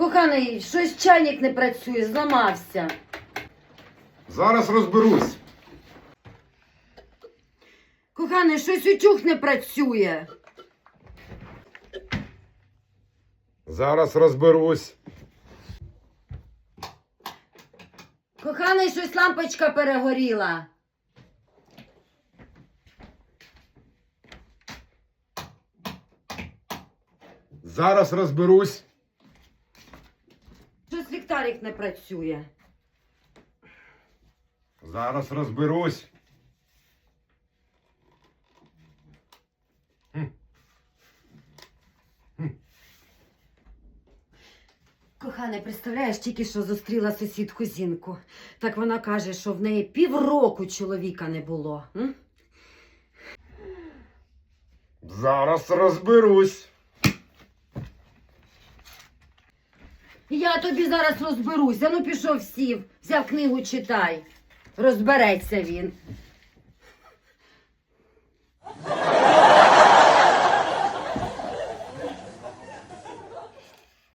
Коханий, щось чайник не працює, зламався. Зараз розберусь. Коханий, щось утюг не працює. Зараз розберусь. Коханий, щось лампочка перегоріла. Зараз розберусь. Ліхтарик не працює. Зараз розберусь. Кохане, представляєш, тільки що зустріла сусідку Зінку. Так вона каже, що в неї півроку чоловіка не було. М? Зараз розберусь. Я тобі зараз розберуся. Ну пішов сів, взяв книгу читай. Розбереться він.